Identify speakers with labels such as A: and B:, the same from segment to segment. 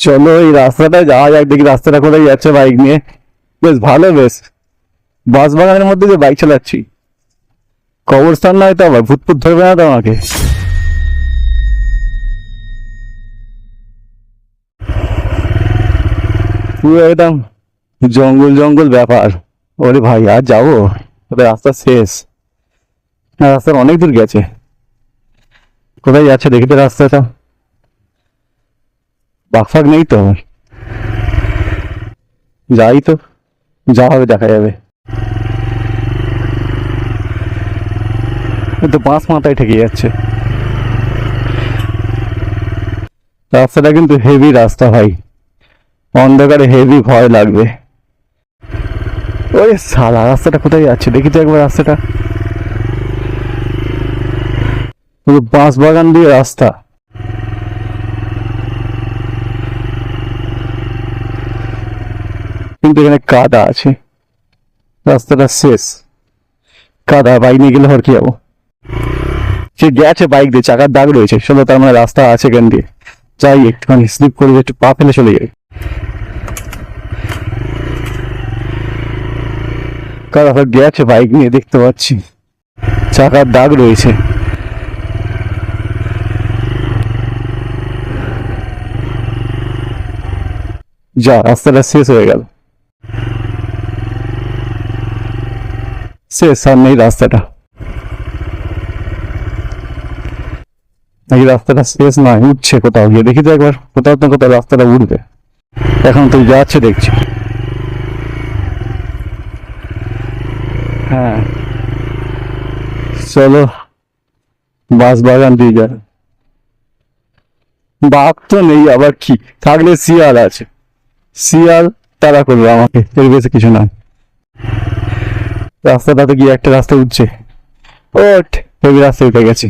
A: চলো, এই রাস্তাটা যাওয়া যাক, দেখি রাস্তাটা কোথায় যাচ্ছে বাইক নিয়ে। বেশ, ভালো, বেশ। বাস বাগানের মধ্যে দিয়ে বাইক চালাচ্ছি। কবরস্থান নয় তো আবার ভূতপুত ধরবে না তো আমাকে? একদম জঙ্গল জঙ্গল ব্যাপার। ওরে ভাই, আর যাব? ওদের রাস্তা শেষ। না রাস্তার অনেক দূর গেছে। কোথায় যাচ্ছে, দেখি তো রাস্তাটা। বাকফাক নেই তো। আমার যাই তো, যা হবে দেখা যাবে। তো বাঁশ মাথায় ঠেকে যাচ্ছে। রাস্তাটা কিন্তু হেভি রাস্তা ভাই। অন্ধকারে হেভি ভয় লাগবে। ওই সালা রাস্তাটা কোথায় যাচ্ছে? দেখি তো একবার রাস্তাটা। বাঁশ বাগান দিয়ে রাস্তা। কিন্তু এখানে কাদা আছে। রাস্তাটা শেষ। কাদা বাইক নিয়ে গেলে আর কি যাব সে গেছে বাইক দিয়ে, চাকার দাগ রয়েছে। চলো, তার মানে রাস্তা আছে এখান দিয়ে। যাই, একটুখানি স্লিপ করবে একটু পা ফেলে চলে যাই। কাদা ফের গেছে বাইক নিয়ে, দেখতে পাচ্ছি। চাকার দাগ রয়েছে। যা, রাস্তাটা শেষ হয়ে গেল। শেষ আর নেই রাস্তাটা। নাকি রাস্তাটা শেষ নয়, উঠছে কোথাও গিয়ে। দেখি তো একবার, কোথাও না কোথাও রাস্তাটা উঠবে। এখন তো যাচ্ছে দেখছি। হ্যাঁ। চলো, বাস বাগান দিয়ে যাবে বাঘ তো নেই, আবার কি? থাকলে শিয়াল আছে। শিয়াল তারা করবে আমাকে, এর বেশি কিছু না রাস্তাটাতে গিয়ে একটা রাস্তা উঠছে। হেভি রাস্তা উঠে গেছে।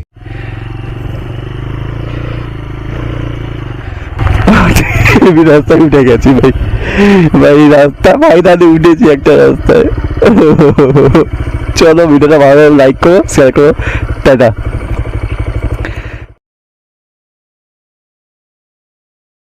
A: হেভি রাস্তায় উঠে গেছি ভাই। ভাই রাস্তা ফাইনালি উঠেছি একটা রাস্তায়। চলো ভিডিওটা ভালো লাইক করো শেয়ার করো। টাটা।